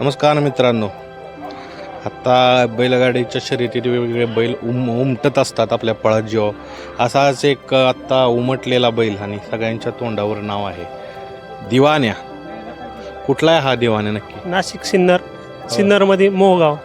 नमस्कार मित्रांनो. आत्ता बैलगाडीच्या शर्यतीत वेगवेगळे बैल उम उमटत असतात आपल्या पळत जीव असाच एक आत्ता उमटलेला बैल आणि सगळ्यांच्या तोंडावर नाव आहे. दिवाण्या. कुठला आहे हा दिवाण्या नक्की? नाशिक सिन्नर. सिन्नरमध्ये मोहगाव.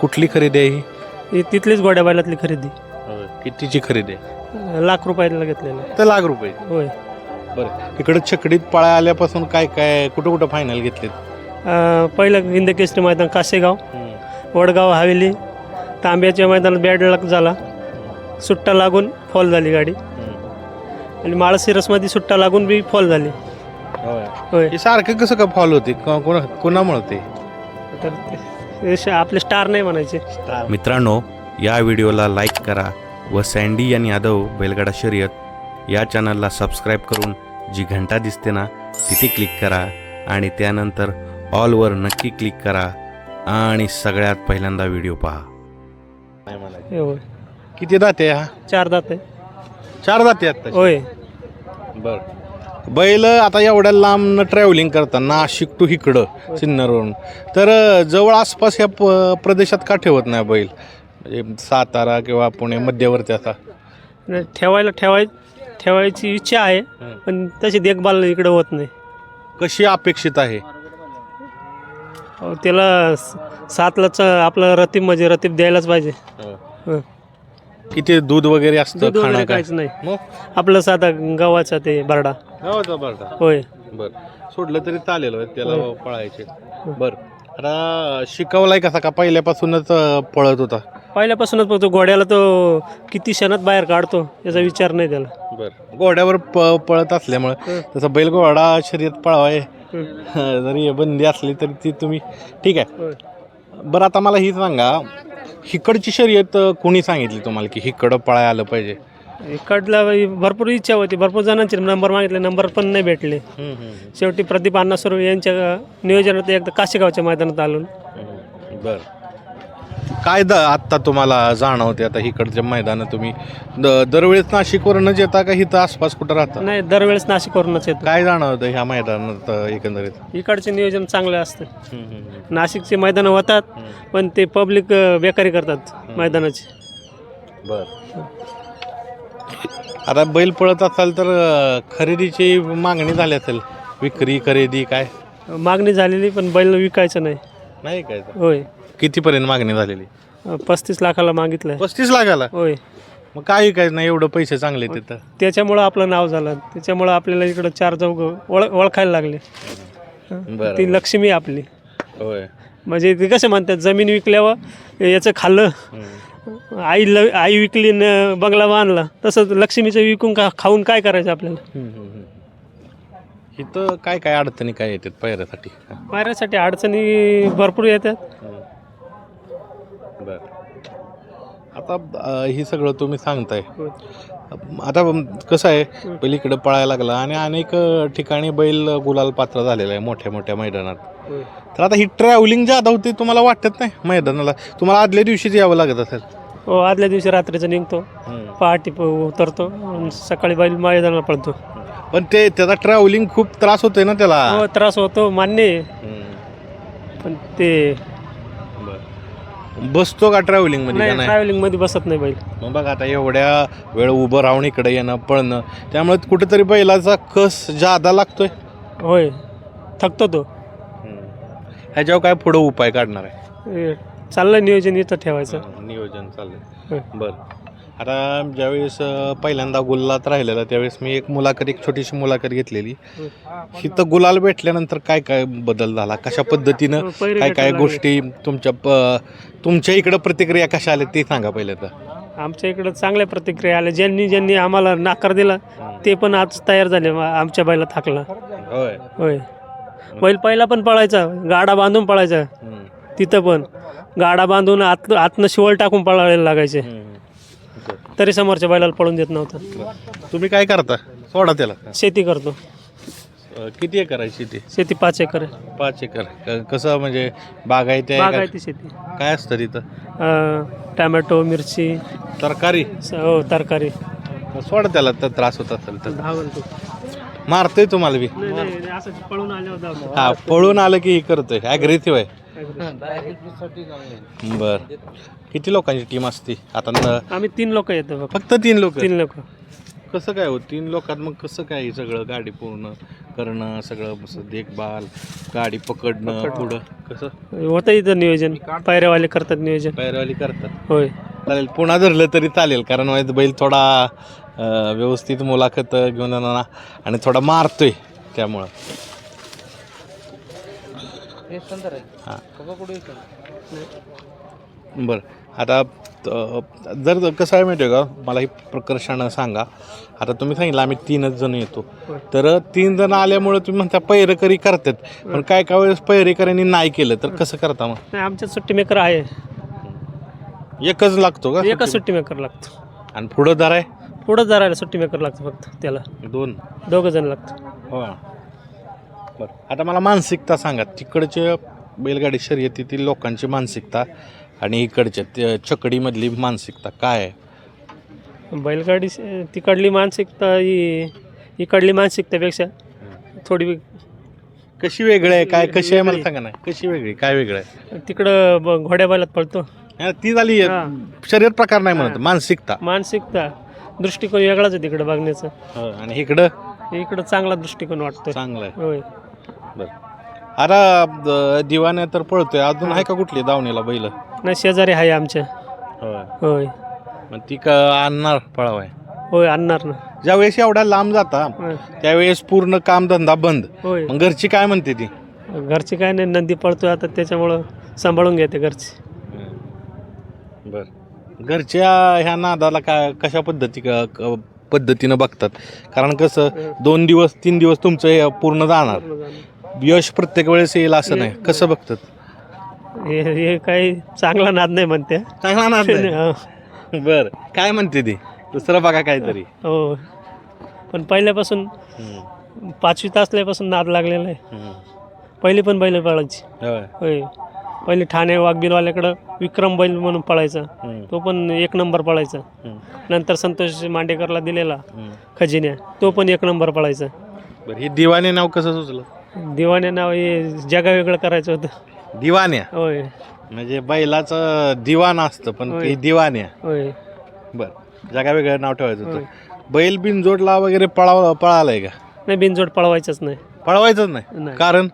कुठली खरेदी आहे ही? तिथलीच गोड्या बैलातली खरेदी. कितीची खरेदी आहे? लाख रुपयाला घेतलेलं. तर लाख रुपये. होय. बरं. इकडं छकडीत पळा आल्यापासून काय काय कुठं कुठं फायनल घेतलेत? अं, पहिलं हिंद केसरी मैदान कासेगाव वडगाव हवेली तांब्याच्या मैदानात बॅड लक झाला. सुट्टा लागून फॉल झाली गाडी. आणि माळशिरसमध्ये सुट्टा लागून बी फॉल झाली. होय. हे सारखं कसं का फॉलो होते? कोणा कोणामुळे ते? तर ते- हे श- आपले स्टार नाही म्हणायचे. मित्रांनो या व्हिडिओला लाईक करा व सँडी आणि यादव बैलगाडा शर्यत या चॅनलला सबस्क्राईब करून जी घंटा दिसते ना तिथे क्लिक करा. आणि त्यानंतर ऑलवर नक्की क्लिक करा आणि सगळ्यात पहिल्यांदा व्हिडिओ पहा. हे होय. किती दाते हा? चार दात आहे. चार दाते आता होय. बर. बैल आता एवढ्या लांब ट्रॅव्हलिंग करताना नाशिक टू इकडं सिन्नरवरून. तर अं, जवळ आसपास या प प्रदेशात का ठेवत नाही बैल? म्हणजे सातारा किंवा पुणे मध्यवर्ती असा आणि ठेवायला ठेवाय ठेवायची इच्छा आहे पण तशी देखभाल इकडे होत नाही. कशी अपेक्षित आहे? त्याला स- सातला च आपलं रतीब म्हणजे रतीब द्यायलाच पाहिजे. हं. किती दूध वगैरे असतं दूध खाणं वगैरे काय काहीच नाही. मग? आपलं साधा गव्हाचा ते बरडा गावाचा बरं होय. बर. सोडलं तरी चालेल होय, त्याला पळायचे. बर. आता शिकवलाय कसा का? पहिल्यापासूनच अं, पळत होता? पहिल्यापासूनच फक्त घोड्याला तो किती क्षणात बाहेर काढतो याचा विचार नाही त्याला. बर. घोड्यावर प पळत असल्यामुळं. तसं बैल घोडा शर्यत पळवाय. जरी बंदी असली तरी ती तुम्ही ठीक आहे. बरं आता मला ही सांगा हिकडची शर्यत कोणी सांगितली तुम्हाला की हिकडं पळाय आलं पाहिजे? इकडला भरपूर इच्छा होती भरपूर जणांचे नंबर मागितले नंबर पण नाही भेटले. शेवटी प्रदीप अण्णा यांच्या नियोजनात एकदा काशीगावच्या मैदानात आलो. बर. काय द आत्ता तुम्हाला जाणवते. आता हिकडच्या मैदान तुम्ही द दरवेळेस नाशिकवरूनच येता का इथं आसपास कुठं राहता? नाही दरवेळेस नाशिकवरूनच येतो. काय जाणवतं ह्या मैदानात अं, एकंदरीत? इकडचे नियोजन चांगले असतं. नाशिकचे मैदानं होतात पण ते पब्लिक बेकारी करतात मैदानाची. बर. आता बैल पळत असाल तर अं, खरेदीची मागणी झाली असेल. विक्री खरेदी काय? मागणी झालेली पण बैल विकायचं नाही. नाही काय होय. कितीपर्यंत मागणी झालेली? पस्तीस लाखाला मागितलंय. पस्तीस लाखाला? होय. मग काय काय नाही एवढं पैसे चांगले तिथं. त्याच्यामुळं आपलं नाव झालं. त्याच्यामुळं आपल्याला इकडं चार चौघ ओळ ओळखायला लागले. बरं. ती लक्ष्मी आपली. होय. म्हणजे ते कसं म्हणतात जमीन विकल्यावर याचं खाल्लं आई ल आई विकली न बंगला बांधला तसंच लक्ष्मीचं विकून का खाऊन काय करायचं आपल्याला? इथं काय काय अडचणी काय येतात पैऱ्यासाठी पायऱ्यासाठी अडचणी भरपूर येतात. बर. आता अं, हे सगळं तुम्ही सांगताय. आता कसं आहे बैल इकडं पळायला लागला आणि अनेक अं, ठिकाणी बैल गुलाल पात्र झालेला आहे मोठ्या मोठ्या मैदानात. तर आता ही ट्रॅव्हलिंग ज्यादा होती तुम्हाला वाटत नाही मैदानाला? तुम्हाला आदल्या दिवशीच यावं लागत असेल. हो आदल्या दिवशी रात्रीचं निघतो. पहाटे प- उतरतो आणि सकाळी बैल मैदानाला पळतो. पण ते त्याचा ट्रॅव्हलिंग खूप त्रास होतोय ना त्याला. हो त्रास होतो मान्य आहे. हम्म. पण ते बरं. बसतो का ट्रॅव्हलिंगमध्ये का नाही नाही? ट्रॅव्हलिंगमध्ये बसत नाही बैल. मग बघा आता एवढ्या वेळ उभं राहून इकडे येणं पळणं त्यामुळे कुठेतरी बैलाचा कस जादा लागतोय. होय थकतो तो. ह्याच्यावर काय पुढं उपाय काढणार आहे? चाललं नियोजन इथं ठेवायचं. नियोजन चाललंय. होय. बरं. आता ज्यावेळेस अं, पहिल्यांदा गुलालात राहिलेला त्यावेळेस मी एक मुलाखत एक छोटीशी मुलाखत घेतलेली. इथं गुलाल भेटल्यानंतर काय काय बदल झाला? कशा पद्धतीनं काय काय भेटायला गोष्टी तुमच्या प- तुमच्या इकडं प्रतिक्रिया कशा आल्या ते सांगा पहिलं तर. आमच्या इकडं चांगल्या प्रतिक्रिया आल्या. ज्यांनी ज्यांनी आम्हाला नाकार दिला ते पण आज तयार झाले मा- आमच्या बैला थाकला होय. होय. बैल पहिला पण पळायचा गाडा बांधून पळायचा. तिथं पण. गाडा बांधून आत आतनं शिवळ टाकून पळायला लागायचे. हम्म. तरी समोरच्या बैलाला पळून देत नव्हतं. तुम्ही काय करता? सोडा त्याला. शेती करतो. अं, किती एकर आहे शेती? शेती पाच एकर आहे. पाच एकर क- कसं म्हणजे बागायती आहे बाग का? आहे ती शेती. काय असतं तिथं? अं, टॅमॅटो मिरची. तरकारी? स- हो तरकारी. सोडा त्याला तर त्रास होत असेल तर. मारतोय तुम्हाला बी? नाही, नाही, नाही, असं पळून आले होते हा पळून आलं की हे करतोय. ॲग्रेसिव्ह आहे. बर. किती लोकांची टीम असते? आता न- आम्ही तीन लोक येतो फक्त. फक्त तीन लोक? तीन लोक. कसं काय हो? तीन लोकात मग कसं काय हे सगळं गाडी पूर्ण करणं सगळं देखभाल गाडी पकडणं पुढं? कसं? होतं इथं नियोजन. पायऱ्यावाले करतात नियोजन. पैरवाली करतात. होय. चालेल पुन्हा धरलं तरी चालेल कारण माहिती बैल थोडा अं, व्यवस्थित मुलाखत घेऊन येणार आणि थोडा मारतोय त्यामुळं. हां. बरं. आता त- जर कसं आहे माहिती आहे का? मला ही प्रकर्षानं सांगा. आता तुम्ही सांगितलं आम्ही तीनच जण येतो. होय. तर तीन जण आल्यामुळे तुम्ही म्हणता पैरेकरी करतात. पण काय काय वेळेस पैरेकऱ्यांनी नाही केलं? तर कसं करता मग? नाही आमच्यात सुट्टी मेकर आहे. एकच लागतो का? एकच सुट्टी? मेकर लागतो. आणि पुढं दर आहे? पुढं जरायला सुट्टी मेकर लागतो फक्त त्याला. दोन. दोघं जण लागतं. हो बरं आता मला मानसिकता सांगा. तिकडचे बैलगाडी शर्यतीतील लोकांची मानसिकता आणि इकडच्या त्या चकडीमधली मानसिकता काय आहे? बैलगाडी स- तिकडली मानसिकता ही इकडली मानसिकतेपेक्षा थोडी कशी वेगळी आहे? काय कशी आहे? मला सांगा ना. कशी वेगळी? काय वेगळं आहे? तिकडं ब- घोड्या बैलात पळतो. हा, ती झाली हा. शर्यत प्रकार नाही म्हणत. मानसिकता. मानसिकता. दृष्टिकोन वेगळाच आहे तिकडं बघण्याचं. आणि इकडं? इकडं चांगला दृष्टिकोन वाटतोय. चांगलं आहे. होय. बरं. द- दिवाने तर पळतोय. अजून आहे का कुठली दावणीला बैल? नाही शेजारी आहे आमच्या होय. होय. मग ती का आणणार पळावाय होय आणणार ना. ज्यावेळेस एवढ्या लांब जाता होय. त्यावेळेस पूर्ण कामधंदा बंद. होय. मग घरची काय म्हणते ती? घरची काय नाही नंदी पळतोय आता त्याच्यामुळं सांभाळून घेते घरची. बर. घरच्या ह्या नादाला काय कशा पद्धती क- क- पद्धतीनं बघतात? कारण कसं दोन दिवस तीन दिवस तुमचं हे पूर्ण जाणार. यश प्रत्येक वेळेस येईल असं नाही. कसं बघतात? हे हे काही चांगला नाद नाही म्हणते. चांगला नाद नाही. हो. बर. काय म्हणते ती? दुसरं बघा काहीतरी. हो. पण पहिल्यापासून हम्म, पाचवीत असल्यापासून नाद लागलेला आहे. हम्म. पहिली पण बैल पळायची. होय. होय. पहिले ठाणे वाघबिलवाल्याकडं विक्रम बैल म्हणून पळायचा. हम्म, तो पण एक नंबर पळायचा. हम्म, नंतर संतोष मांडेकरला दिलेला हम्म. खजिन्या. तो पण एक नंबर पळायचा. बरं हे दिवाने नाव कसं सुचलं? दिवाने नाव हे जगा वेगळं करायचं होतं. दिवान्या होय. म्हणजे बैलाचं दिवाण असतं पण. ते दिवान्या होय. बर जागा वेगळं नाव ठेवायचं. होतं. बैल बिनजोडला वगैरे पळाव पळालाय का? नाही बिनजोड पळवायचंच नाही. पळवायचंच नाही? नाही. कारण?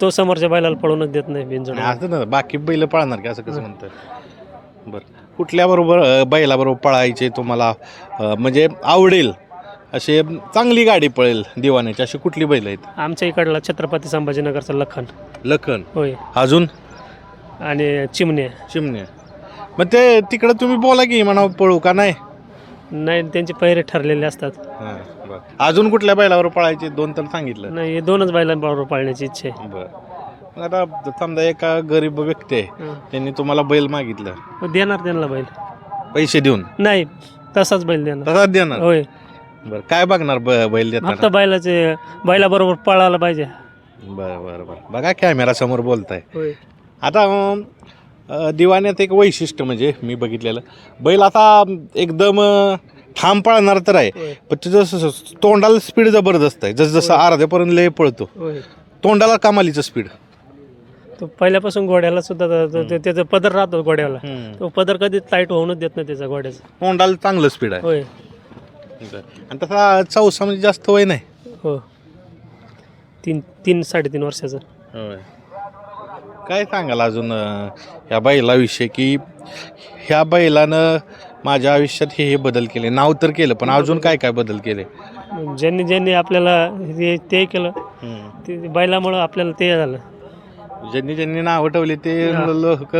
तो समोरच्या बैलाला पळवूनच देत नाही बिनजोड. असं ना बाकी बैल पळणार की असं कसं म्हणतं बरं. कुठल्या बरोबर बैलाबरोबर पळायचे तुम्हाला अं, म्हणजे आवडेल? असे चांगली गाडी पळेल दिवाण्याची अशी कुठली बैल आहेत? आमच्या इकडला छत्रपती संभाजीनगरचा लखन. लखन. होय. अजून? आणि चिमणे चिमण्या. मग ते तिकडं तुम्ही बोला की म्हणा पळू का नाही? नाही त्यांचे पहिरे ठरलेले असतात. हां, बरं. अजून कुठल्या बैलावर पळायचे? दोन तर सांगितलं. नाही हे दोनच बैलांबरोबर पाळण्याची इच्छा आहे. बरं. मग आता समजा एका गरीब व्यक्ती आहे हं. त्यांनी तुम्हाला बैल मागितलं. मग देणार त्यांना बैल. पैसे देऊन? नाही तसाच बैल देणार. तसाच देणार? होय. बरं काय बघणार ब- बैल फक्त देताना बैलाचे बैलाबरोबर पळायला पाहिजे. बरं बरं बरं. बघा कॅमेरा समोर बोलताय. होय. आता अं, अं, दिवाण्यात एक वैशिष्ट्य म्हणजे मी बघितलेलं. बैल आता एकदम अं, ठाम पळणार तर आहे होय. पण त्याचं स- स- तोंडाला स्पीड जबरदस्त आहे. जसं जसं अर्ध्यापर्यंत लय पळतो. होय. तोंडाला कमालीचं स्पीड तो पहिल्यापासून घोड्याला सुद्धा त- त- त- त्याचा पदर राहतो घोड्याला. तो पदर कधीच टाईट होऊनच देत नाही त्याचा घोड्याचा. तोंडाला चांगलं स्पीड आहे. होय. आणि तसा चौसा म्हणजे जास्त वय नाही. हो. तीन तीन साडेतीन वर्षाचा. होय. काय सांगाल अजून अं, ह्या बैलाविषयी की ह्या बैलानं माझ्या आयुष्यात हे हे बदल केले. नाव तर केलं पण अजून काय काय बदल केले? ज्यांनी ज्यांनी आपल्याला हे ते केलं ते बैलामुळं आपल्याला ते झालं. ज्यांनी ज्यांनी नाव ठेवले ते. लोक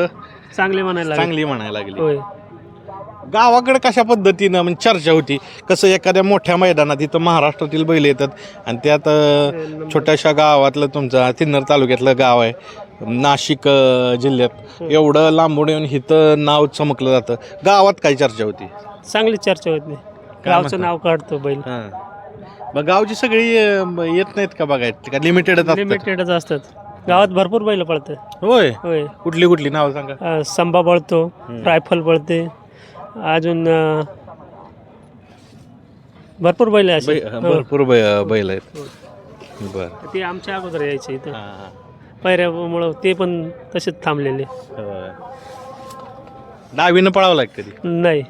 चांगले म्हणायला लागले. चांगली म्हणायला लागली. होय. गावाकडे कशा पद्धतीनं म्हणजे चर्चा होती? कसं एखाद्या मोठ्या मैदानात इथं महाराष्ट्रातील बैल येतात आणि त्यात अं, छोट्याशा गावातलं तुमचं सिन्नर तालुक्यातलं गाव आहे नाशिक अं, जिल्ह्यात. एवढं लांबून येऊन इथं नाव चमकलं जातं. गावात काय चर्चा होती? चांगली चर्चा होत गावचं नाव काढतो बैल. हां. मग गावची सगळी अं, येत नाहीत का बघायला का लिमिटेडच असतात? लिमिटेडच असतात. गावात भरपूर बैल पळतात. होय? होय. कुठली कुठली नाव सांगा? अं, संबा पळतो रायफल पळते. अजून अं, भरपूर बैल आहे बै- असे भरपूर बै- बैल आहेत. हो. बर ते आमच्या अगोदर यायचे इथं. हां पायऱ्यामुळं ते पण तसेच थांबलेले. डावीनं पळावला कधी? नाही.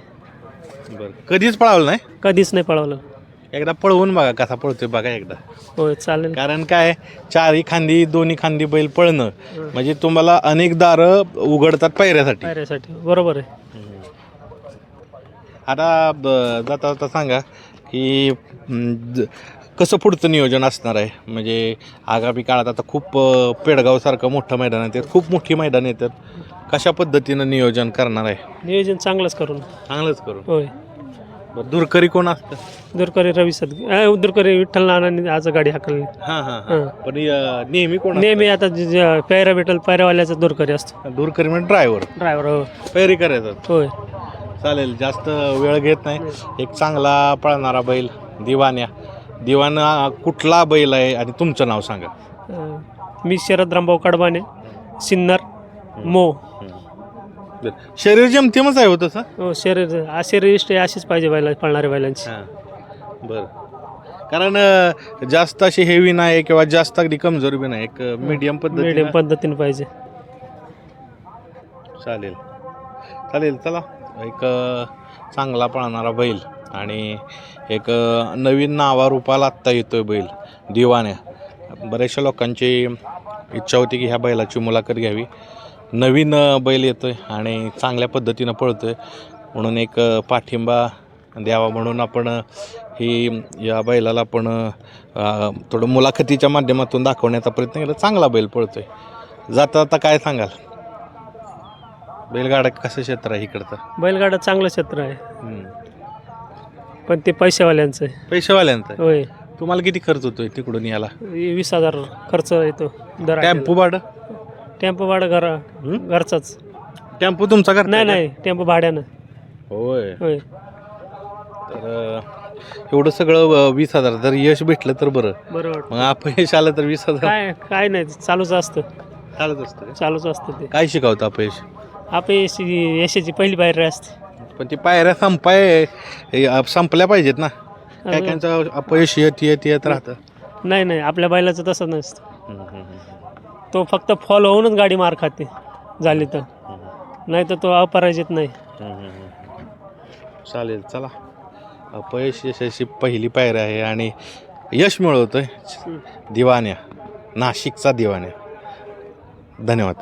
बर. कधीच पळावलं नाही? कधीच नाही पळवलं. एकदा पळवून बघा कसा पळतोय बघा एकदा. होय चालेल. कारण काय चारही खांदी दोन्ही खांदी बैल पळणं. म्हणजे तुम्हाला अनेक दारं उघडतात पायऱ्यासाठी. पायऱ्यासाठी. बरोबर आहे. आता ब- जाता जाता सांगा की ज- कसं पुढचं नियोजन असणार आहे? म्हणजे आगामी काळात आता खूप अ, पेडगावसारखं मोठं मैदान आहे ते खूप मोठी मैदान येतात. कशा पद्धतीनं नियोजन करणार आहे? नियोजन चांगलंच करून. चांगलंच करून. होय. बरं, दुरकरी कोण असतं? दुरकरी रवी सद दुरकरी विठ्ठल नानांनी आज गाडी हाकलली. हां हां हां. पण अ, नेहमी कोण नेहमी आता जे- जे पायऱ्या भेटल पायऱ्यावाल्याचा दुरकरी असतो. असतं? दुरकरी म्हणजे ड्रायव्हर ड्रायव्हर हो. पैरी करायचं. होय. चालेल जास्त वेळ घेत नाही. एक चांगला पळणारा बैल दिवाण्या दिवाना कुठला बैल आहे आणि तुमचं नाव सांगा. मी शरद रामभाऊ कडबाने सिन्नर मो. बरं. शरीर जमतेमच आहे हो तसं? हो शरीर असे अशीच पाहिजे बैला पळणाऱ्या बैलांची. हां. बरं. कारण अं, जास्त अशी हेवी नाही किंवा जास्त अगदी कमजोर बी नाही. एक मीडियम पद्धती मिडियम पद्धतीने पाहिजे. चालेल. चालेल चला. एक चांगला पळणारा बैल आणि एक नवीन नावारूपाला आत्ता येतो आहे बैल दिवाण्या बऱ्याचशा लोकांची इच्छा होती की ह्या बैलाची मुलाखत घ्यावी. नवीन बैल येतो आहे आणि चांगल्या पद्धतीनं पळतो आहे म्हणून एक पाठिंबा द्यावा म्हणून आपण ही या बैलाला आपण थोडं मुलाखतीच्या माध्यमातून दाखवण्याचा प्रयत्न केला. चांगला बैल पळतो आहे जाता जाता काय सांगाल? बैलगाडा कसं क्षेत्र आहे इकडचं? बैलगाडा चांगलं क्षेत्र आहे. हम्म. पण ते पैशावाल्यांचं आहे. पैसेवाल्यांचं होय. तुम्हाला किती खर्च होतोय तिकडून याला? वीस हजार खर्च येतो दर टेम्पो भाडं? टेम्पो भाडं घर? घरचाच. टेम्पो तुमचा करताय नाही का? नाही टेम्पो भाड्यानं. होय. होय. तर अं, एवढं सगळं अं, वीस हजार. जर यश भेटलं तर बरं. बरोबर मग अपयश आलं तर वीस हजार. काय काय नाही चालूच असतं. चालत असतं का? चालूच असतं ते. काय शिकवतं अपयश? आपली यशाची पहिली पायरी असते पण ती पायऱ्या संपाय हे, अं, संपल्या पाहिजेत ना. काय काहींचं अपयश येत येत येत राहतं. नाही नाही आपल्या बैलाचं तसं नसतं. तो फक्त फॉल होऊनच गाडी मार खाते. झाली तर. नाही तर तो अपराजित नाही. चालेल चला. अपयश यशाची पहिली पायरी आहे आणि यश मिळवतोय. दिवाण्या. नाशिकचा दिवाण्या. धन्यवाद.